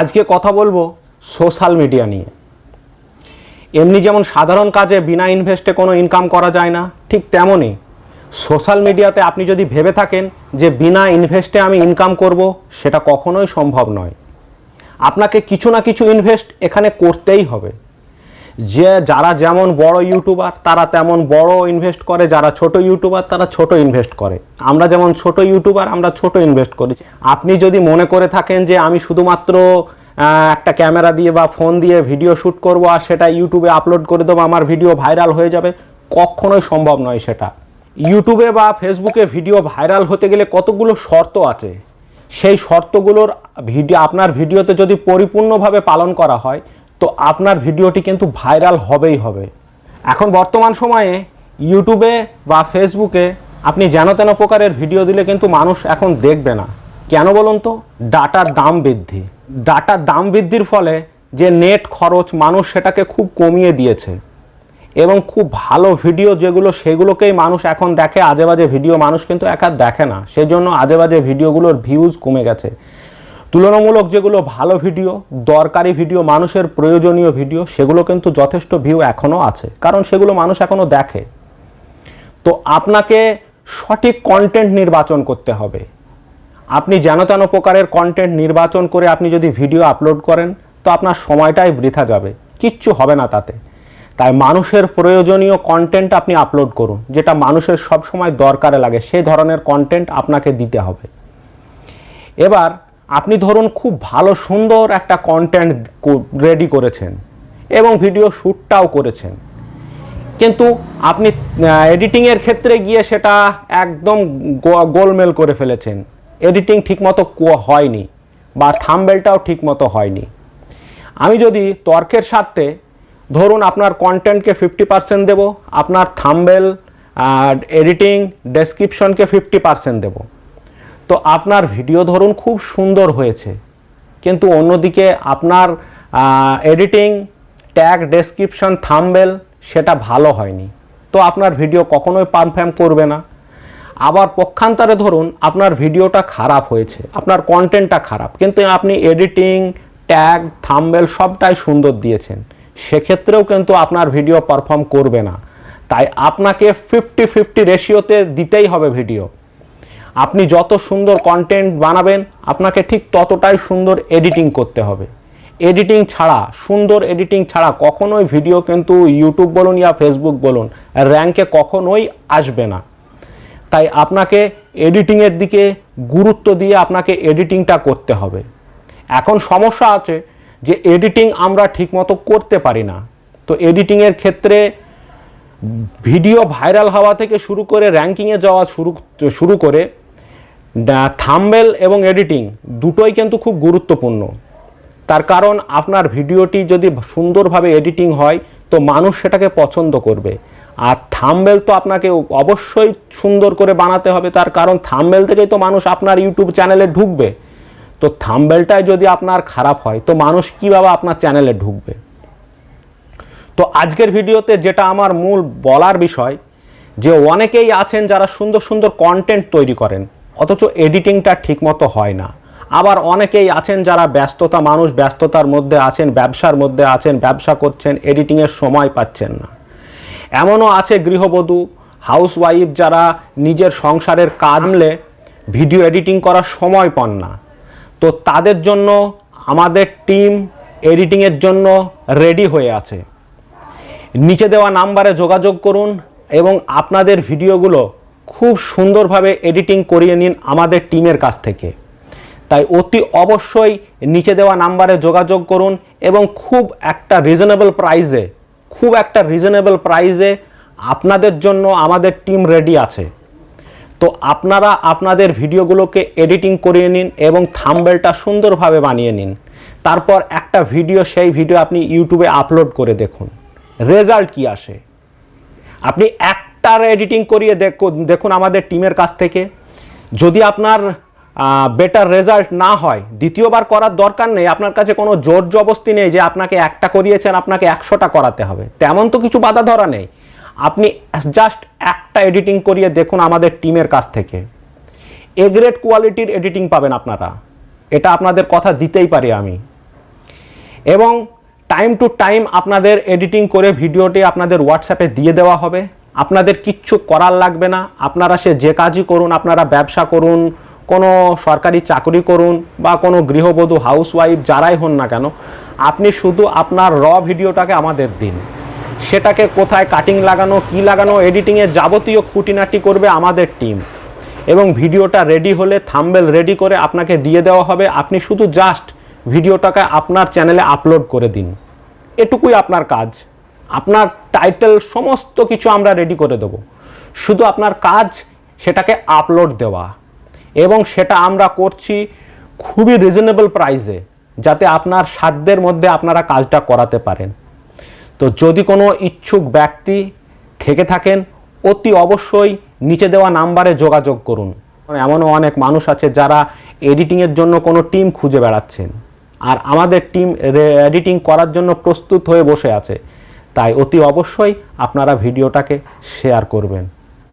আজকে কথা বলব সোশ্যাল মিডিয়া নিয়ে। এমনি যেমন সাধারণ কাজে বিনা ইনভেস্টে কোনো ইনকাম করা যায় না, ঠিক তেমনই সোশ্যাল মিডিয়াতে আপনি যদি ভেবে থাকেন যে বিনা ইনভেস্টে আমি ইনকাম করব, সেটা কখনোই সম্ভব নয়। আপনাকে কিছু না কিছু ইনভেস্ট এখানে করতেই হবে। যে যারা যেমন বড় ইউটিউবার, তারা তেমন বড় ইনভেস্ট করে। যারা ছোট ইউটিউবার, তারা ছোট ইনভেস্ট করে। আমরা যেমন ছোট ইউটিউবার, আমরা ছোট ইনভেস্ট করি। আপনি যদি মনে করে থাকেন যে আমি শুধুমাত্র একটা ক্যামেরা দিয়ে বা ফোন দিয়ে ভিডিও শ্যুট করব আর সেটা ইউটিউবে আপলোড করে দেবো, আমার ভিডিও ভাইরাল হয়ে যাবে, কখনোই সম্ভব নয় সেটা। ইউটিউবে বা ফেসবুকে ভিডিও ভাইরাল হতে গেলে কতগুলো শর্ত আছে? সেই শর্তগুলোর ভিডিও, আপনার ভিডিওতে যদি পরিপূর্ণভাবে পালন করা হয় তো আপনার ভিডিওটি কিন্তু ভাইরাল হবেই হবে। এখন বর্তমান সময়ে ইউটিউবে বা ফেসবুকে আপনি যেন তেন প্রকারের ভিডিও দিলে কিন্তু মানুষ এখন দেখবে না। কেন বলুন তো? ডাটার দাম বৃদ্ধি। ডাটার দাম বৃদ্ধির ফলে যে নেট খরচ মানুষ সেটাকে খুব কমিয়ে দিয়েছে। এবং খুব ভালো ভিডিও যেগুলো, সেগুলোকেই মানুষ এখন দেখে। আজে বাজে ভিডিও মানুষ কিন্তু একা দেখে না। সেজন্য আজে বাজে ভিডিওগুলোর ভিউজ কমে গেছে। তুলনামূলক যেগুলো ভালো ভিডিও, দরকারি ভিডিও, মানুষের প্রয়োজনীয় ভিডিও, সেগুলো কিন্তু যথেষ্ট ভিউ এখনও আছে। কারণ সেগুলো মানুষ এখনও দেখে। তো আপনাকে সঠিক কন্টেন্ট নির্বাচন করতে হবে। আপনি যেন তেন প্রকারের কন্টেন্ট নির্বাচন করে আপনি যদি ভিডিও আপলোড করেন, তো আপনার সময়টাই বৃথা যাবে। কিচ্ছু হবে না তাতে। তাই মানুষের প্রয়োজনীয় কন্টেন্ট আপনি আপলোড করুন, যেটা মানুষের সব সময় দরকারে লাগে। সেই ধরনের কন্টেন্ট আপনাকে দিতে হবে। এবার আপনি ধরুন খুব ভালো, সুন্দর একটা কন্টেন্ট রেডি করেছেন এবং ভিডিও শ্যুটটাও করেছেন। কিন্তু আপনি এডিটিংয়ের ক্ষেত্রে গিয়ে সেটা একদম গোলমেল করে ফেলেছেন। এডিটিং ঠিকমতো হয়নি বা থাম্বেলটাও ঠিকমতো হয়নি। আমি যদি তর্কের সাথে ধরুন আপনার কন্টেন্টকে ফিফটি পার্সেন্ট দেবো, আপনার থাম্বেল এডিটিং ডেসক্রিপশনকে ফিফটি পার্সেন্ট দেবো। তো আপনার ভিডিও ধরুন খুব সুন্দর হয়েছে। কিন্তু অন্যদিকে আপনার এডিটিং ট্যাগ ডেসক্রিপশন থাম্বেল সেটা ভালো হয়নি। তো আপনার ভিডিও কখনোই পারফর্ম করবে না। আবার পক্ষান্তরে ধরুন আপনার ভিডিওটা খারাপ হয়েছে, আপনার কন্টেন্টটা খারাপ, কিন্তু আপনি এডিটিং ট্যাগ থাম্বেল সবটাই সুন্দর দিয়েছেন। সেক্ষেত্রেও কিন্তু আপনার ভিডিও পারফর্ম করবে না। তাই আপনাকে ফিফটি ফিফটি রেশিওতে দিতেই হবে ভিডিও। আপনি যত সুন্দর কন্টেন্ট বানাবেন, আপনাকে ঠিক ততটাই সুন্দর এডিটিং করতে হবে। এডিটিং ছাড়া, সুন্দর এডিটিং ছাড়া কখনোই ভিডিও কিন্তু ইউটিউব বলুন ইয়া ফেসবুক বলুন র্যাঙ্কে কখনোই আসবে না। তাই আপনাকে এডিটিংয়ের দিকে গুরুত্ব দিয়ে আপনাকে এডিটিংটা করতে হবে। এখন সমস্যা আছে যে এডিটিং আমরা ঠিকমতো করতে পারি না। তো এডিটিংয়ের ক্ষেত্রে ভিডিও ভাইরাল হওয়া থেকে শুরু করে র্যাঙ্কিংয়ে যাওয়া শুরু শুরু করে থাম্বেল এবং এডিটিং দুটোই কিন্তু খুব গুরুত্বপূর্ণ। তার কারণ আপনার ভিডিওটি যদি সুন্দরভাবে এডিটিং হয়, তো মানুষ সেটাকে পছন্দ করবে। আর থাম্বেল তো আপনাকে অবশ্যই সুন্দর করে বানাতে হবে, তার কারণ থাম্বেল থেকেই তো মানুষ আপনার ইউটিউব চ্যানেলে ঢুকবে। তো থাম্বেলটাই যদি আপনার খারাপ হয়, তো মানুষ কীভাবে আপনার চ্যানেলে ঢুকবে? তো আজকের ভিডিওতে যেটা আমার মূল বলার বিষয়, যে অনেকেই আছেন যারা সুন্দর সুন্দর কন্টেন্ট তৈরি করেন। অথচ এডিটিংটা ঠিকমতো হয় না। আবার অনেকেই আছেন যারা ব্যস্ততা মানুষ, ব্যস্ততার মধ্যে আছেন, ব্যবসার মধ্যে আছেন, ব্যবসা করছেন, এডিটিংয়ের সময় পাচ্ছেন না। এমনও আছে গৃহবধূ, হাউসওয়াইফ যারা নিজের সংসারের কাজলে ভিডিও এডিটিং করার সময় পান না। তো তাদের জন্য, আমাদের টিম এডিটিংয়ের জন্য রেডি হয়ে আছে। নিচে দেওয়া নাম্বারে যোগাযোগ করুন এবং আপনাদের ভিডিওগুলো খুব সুন্দরভাবে এডিটিং করিয়ে নিন আমাদের টিমের কাছ থেকে। তাই অতি অবশ্যই নিচে দেওয়া নাম্বারে যোগাযোগ করুন এবং খুব একটা রিজনেবল প্রাইজে খুব একটা রিজনেবল প্রাইজে আপনাদের জন্য আমাদের টিম রেডি আছে। তো আপনারা আপনাদের ভিডিওগুলোকে এডিটিং করিয়ে নিন এবং থাম্বেলটা সুন্দরভাবে বানিয়ে নিন। তারপর একটা ভিডিও সেই ভিডিও আপনি ইউটিউবে আপলোড করে দেখুন। রেজাল্ট কি আসে? আপনি একটার এডিটিং করিয়ে দেখুন আমাদের টিমের কাছ থেকে। যদি আপনার বেটার রেজাল্ট না হয়, দ্বিতীয়বার করার দরকার নেই, আপনার কাছে কোনো জোর জবস্তি নেই যে আপনাকে একটা করিয়েছেন, আপনাকে একশোটা করাতে হবে। তেমন তো কিছু বাধা ধরা নেই। আপনি জাস্ট একটা এডিটিং করিয়ে দেখুন আমাদের টিমের কাছ থেকে। এ গ্রেড কোয়ালিটির এডিটিং পাবেন আপনারা। এটা আপনাদের কথা দিতেই পারি আমি। এবং টাইম টু টাইম আপনাদের এডিটিং করে ভিডিওটি আপনাদের হোয়াটসঅ্যাপে দিয়ে দেওয়া হবে। আপনাদের কিচ্ছু করার লাগবে না। আপনারা সে যে কাজই করুন, আপনারা ব্যবসা করুন, কোনো সরকারি চাকরি করুন বা কোনো গৃহবধূ হাউসওয়াইফ যারাই হন না কেন, আপনি শুধু আপনার র ভিডিওটাকে আমাদের দিন। সেটাকে কোথায় কাটিং লাগানো, কি লাগানো এডিটিংয়ের যাবতীয় খুঁটিনাটি করবে আমাদের টিম এবং ভিডিওটা রেডি হলে থাম্বেল রেডি করে আপনাকে দিয়ে দেওয়া হবে। আপনি শুধু জাস্ট ভিডিওটাকে আপনার চ্যানেলে আপলোড করে দিন। এটুকুই আপনার কাজ। আপনার টাইটেল সমস্ত কিছু আমরা রেডি করে দেব। শুধু আপনার কাজ সেটাকে আপলোড দেওয়া এবং সেটা আমরা করছি খুবই রিজনেবল প্রাইসে যাতে আপনার সাধ্যের মধ্যে আপনারা কাজটা করাতে পারেন। তো যদি কোনো ইচ্ছুক ব্যক্তি থেকে থাকেন, অতি অবশ্যই নিচে দেওয়া নাম্বারে যোগাযোগ করুন। এমনও অনেক মানুষ আছে যারা এডিটিংয়ের জন্য কোনো টিম খুঁজে বেড়াচ্ছেন। আর আমাদের টিম এডিটিং করার জন্য প্রস্তুত হয়ে বসে আছে। তাই অতি অবশ্যই আপনারা ভিডিওটাকে শেয়ার করবেন।